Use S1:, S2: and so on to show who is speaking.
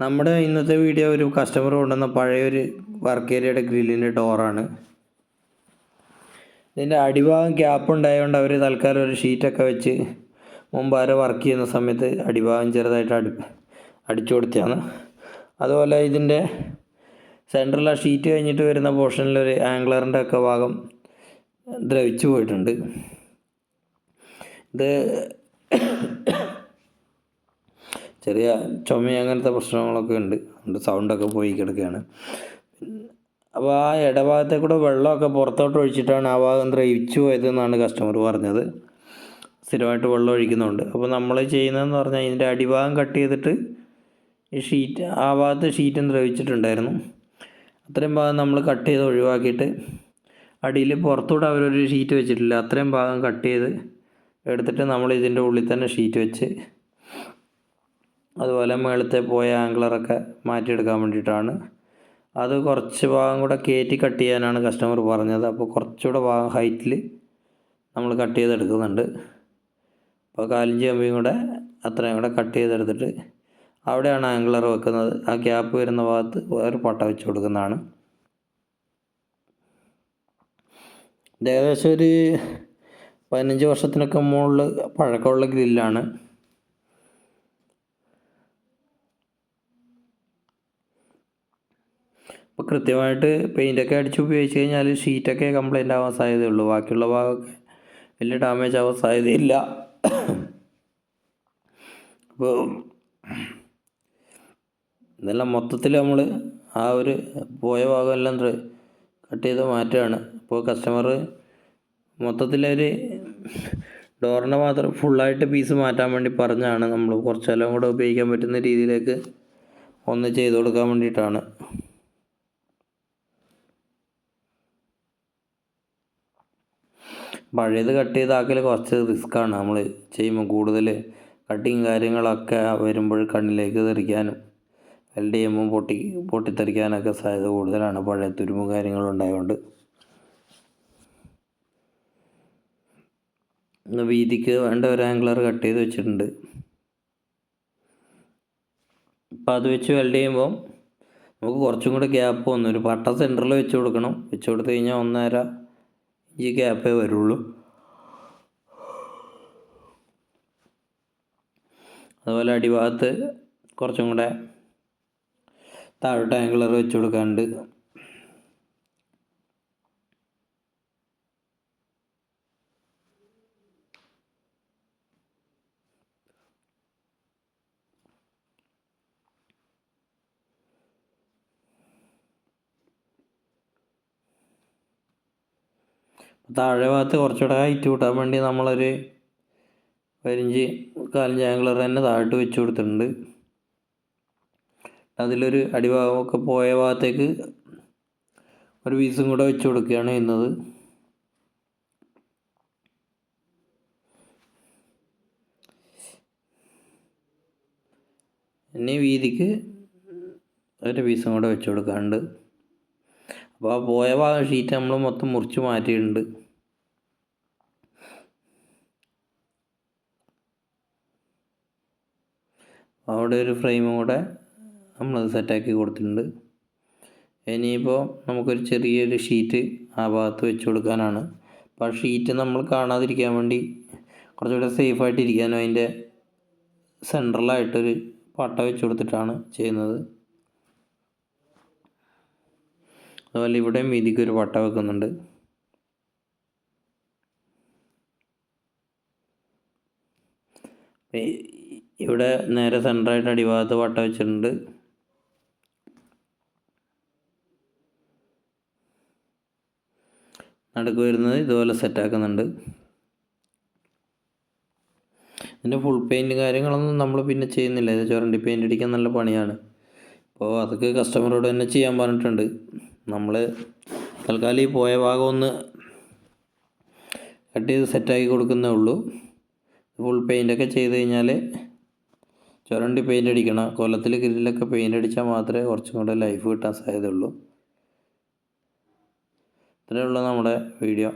S1: നമ്മുടെ ഇന്നത്തെ വീഡിയോ ഒരു കസ്റ്റമർ കൊണ്ടുവന്ന പഴയൊരു വർക്ക് ഏരിയയുടെ ഗ്രില്ലിന്റെ ഡോറാണ് ഇതിന്റെ അടിഭാഗം ഗ്യാപ്പ് ഉണ്ടായതുകൊണ്ട് അവർ തൽക്കാലം ഒരു ഷീറ്റൊക്കെ വെച്ച് മുമ്പ് വർക്ക് ചെയ്യുന്ന സമയത്ത് അടിഭാഗം ചെറുതായിട്ട് അടി അടിച്ചു കൊടുത്തതാണ്. അതുപോലെ ഇതിന്റെ സെന്ററിൽ ഷീറ്റ് കഴിഞ്ഞിട്ട് വരുന്ന പോർഷനിൽ ഒരു ആംഗ്ലറിന്റെ ഒക്കെ ഭാഗം ദ്രവിച്ചു പോയിട്ടുണ്ട്. ഇത് ചെറിയ ചുമ അങ്ങനത്തെ പ്രശ്നങ്ങളൊക്കെ ഉണ്ട്. അതുകൊണ്ട് സൗണ്ടൊക്കെ പോയി കിടക്കുകയാണ്. അപ്പോൾ ആ ഇടഭാഗത്തെ കൂടെ വെള്ളമൊക്കെ പുറത്തോട്ട് ഒഴിച്ചിട്ടാണ് ആ ഭാഗം ദ്രവിച്ചു പോയതെന്നാണ് കസ്റ്റമർ പറഞ്ഞത്. സ്ഥിരമായിട്ട് വെള്ളം ഒഴിക്കുന്നുണ്ട് അപ്പോൾ നമ്മൾ ചെയ്യുന്നതെന്ന് പറഞ്ഞാൽ ഇതിന്റെ അടിഭാഗം കട്ട് ചെയ്തിട്ട് ഈ ഷീറ്റ് ആ ഭാഗത്ത് ഷീറ്റും ദ്രവിച്ചിട്ടുണ്ടായിരുന്നു. അത്രയും ഭാഗം നമ്മൾ കട്ട് ചെയ്ത് ഒഴിവാക്കിയിട്ട് അടിയിൽ പുറത്തൂടെ അവരൊരു ഷീറ്റ് വെച്ചിട്ടില്ല. അത്രയും ഭാഗം കട്ട് ചെയ്ത് എടുത്തിട്ട് നമ്മൾ ഇതിന്റെ ഉള്ളിൽ തന്നെ ഷീറ്റ് വെച്ച് അതുപോലെ മേളത്തെ പോയ ആംഗ്ലറൊക്കെ മാറ്റിയെടുക്കാൻ വേണ്ടിയിട്ടാണ്. അത് കുറച്ച് ഭാഗം കൂടെ കയറ്റി കട്ട് ചെയ്യാനാണ് കസ്റ്റമർ പറഞ്ഞത്. അപ്പോൾ കുറച്ചുകൂടെ ഭാഗം ഹൈറ്റിൽ നമ്മൾ കട്ട് ചെയ്തെടുക്കുന്നുണ്ട്. അപ്പോൾ കാലിഞ്ചി കമ്പിയും കൂടെ അത്രയും കൂടെ കട്ട് ചെയ്തെടുത്തിട്ട് അവിടെയാണ് ആംഗ്ലർ വെക്കുന്നത്. ആ ഗ്യാപ്പ് വരുന്ന ഭാഗത്ത് വേറെ പട്ട വെച്ച് കൊടുക്കുന്നതാണ്. ഏകദേശം ഒരു പതിനഞ്ച് വർഷത്തിനൊക്കെ മുകളിൽ പഴക്കമുള്ള ഗ്രില്ലാണ്. അപ്പോൾ കൃത്യമായിട്ട് പെയിന്റൊക്കെ അടിച്ച് ഉപയോഗിച്ച് കഴിഞ്ഞാൽ ഷീറ്റൊക്കെ കംപ്ലൈന്റ് ആവാൻ സാധ്യതയുള്ളൂ. ബാക്കിയുള്ള ഭാഗമൊക്കെ വലിയ ഡാമേജ് ആവാൻ സാധ്യതയില്ല. അപ്പോൾ ഇതെല്ലാം മൊത്തത്തിൽ നമ്മൾ ആ ഒരു പോയ ഭാഗം എല്ലാം കട്ട് ചെയ്ത് മാറ്റുകയാണ് അപ്പോൾ കസ്റ്റമർ മൊത്തത്തിൽ മൊത്തത്തിലൊരു ഡോറിനെ മാത്രം ഫുള്ളായിട്ട് പീസ് മാറ്റാൻ വേണ്ടി പറഞ്ഞാണ് നമ്മൾ കുറച്ചെല്ലാം കൂടെ ഉപയോഗിക്കാൻ പറ്റുന്ന രീതിയിലേക്ക് ഒന്ന് ചെയ്ത് കൊടുക്കാൻ വേണ്ടിയിട്ടാണ്. പഴയത് കട്ട് ചെയ്താക്കൽ കുറച്ച് റിസ്ക്കാണ് നമ്മൾ ചെയ്യുമ്പോൾ കൂടുതൽ കട്ടിങ് കാര്യങ്ങളൊക്കെ വരുമ്പോൾ കണ്ണിലേക്ക് തെറിക്കാനും വെൽഡ് ചെയ്യുമ്പോൾ പൊട്ടി പൊട്ടിത്തെറിക്കാനൊക്കെ സാധ്യത കൂടുതലാണ് പഴയ തുരുമ്പും കാര്യങ്ങളും ഉണ്ടായതുകൊണ്ട് ഇന്ന് വീതിക്ക് വേണ്ട ഒരു ആംഗ്ലർ കട്ട് ചെയ്ത് വെച്ചിട്ടുണ്ട്. അപ്പോൾ അത് വെച്ച് വെൽഡ് ചെയ്യുമ്പോൾ നമുക്ക് കുറച്ചും കൂടെ ഗ്യാപ്പ് വന്നു. ഒരു പട്ട സെന്ററിൽ വെച്ച് കൊടുക്കണം. വെച്ച് കൊടുത്തു കഴിഞ്ഞാൽ ഒന്നര ഈ ഗ്യാപ്പേ വരുള്ളൂ. അതുപോലെ അടിഭാഗത്ത് കുറച്ചും കൂടെ താഴോട്ട് ആംഗിളർ വെച്ച് കൊടുക്കാനുണ്ട്. താഴെ ഭാഗത്ത് കുറച്ചുകൂടെ ഹൈറ്റ് കൂട്ടാൻ വേണ്ടി നമ്മളൊരു പതിനഞ്ച് കാലഞ്ച് ആംഗിളർ തന്നെ താഴോട്ട് വെച്ച് കൊടുത്തിട്ടുണ്ട്. അതിലൊരു അടിഭാഗമൊക്കെ പോയ ഭാഗത്തേക്ക് ഒരു പീസും കൂടെ വെച്ച് കൊടുക്കുകയാണ് ചെയ്യുന്നത്. ഇനി വീതിക്ക് ഒരു പീസും കൂടെ വെച്ച് കൊടുക്കാനുണ്ട്. അപ്പോൾ ആ പോയ ഭാഗം ഷീറ്റ് നമ്മൾ മൊത്തം മുറിച്ച് മാറ്റിയിട്ടുണ്ട്. അവിടെ ഒരു ഫ്രെയിമും കൂടെ നമ്മൾ സെറ്റാക്കി കൊടുത്തിട്ടുണ്ട്. ഇനിയിപ്പോൾ നമുക്കൊരു ചെറിയൊരു ഷീറ്റ് ആ ഭാഗത്ത് വെച്ച് കൊടുക്കാനാണ്. അപ്പോൾ ആ ഷീറ്റ് നമ്മൾ കാണാതിരിക്കാൻ വേണ്ടി കുറച്ചുകൂടെ സേഫായിട്ട് ഇരിക്കാനും അതിന്റെ സെൻട്രലായിട്ടൊരു പട്ട വെച്ച് കൊടുത്തിട്ടാണ് ചെയ്യുന്നത്. അതുപോലെ ഇവിടെയും വീതിക്ക് ഒരു പട്ട വെക്കുന്നുണ്ട്. ഇവിടെ നേരെ സെന്ററായിട്ട് അടിഭാഗത്ത് പട്ട വെച്ചിട്ടുണ്ട്. നടുക്ക് വരുന്നത് ഇതുപോലെ സെറ്റാക്കുന്നുണ്ട് ഇതിന്റെ ഫുൾ പെയിന്റ് കാര്യങ്ങളൊന്നും നമ്മൾ പിന്നെ ചെയ്യുന്നില്ല. ഇത് ചുരണ്ടി പെയിന്റ് അടിക്കാൻ നല്ല പണിയാണ്. അപ്പോൾ അതൊക്കെ കസ്റ്റമറോട് തന്നെ ചെയ്യാൻ പറഞ്ഞിട്ടുണ്ട്. നമ്മൾ തൽക്കാലം ഈ പോയ ഭാഗം ഒന്ന് കട്ട് ചെയ്ത് സെറ്റാക്കി കൊടുക്കുന്നേ ഉള്ളൂ. ഫുൾ പെയിന്റൊക്കെ ചെയ്ത് കഴിഞ്ഞാൽ ചുരണ്ടി പെയിന്റ് അടിക്കണം. കൊല്ലത്തിൽ ഗ്രില്ലൊക്കെ പെയിന്റ് അടിച്ചാൽ മാത്രമേ കുറച്ചും കൂടെ ലൈഫ് കിട്ടാൻ സാധ്യതയുള്ളൂ. ഇത്രയേ ഉള്ളൂ നമ്മുടെ വീഡിയോ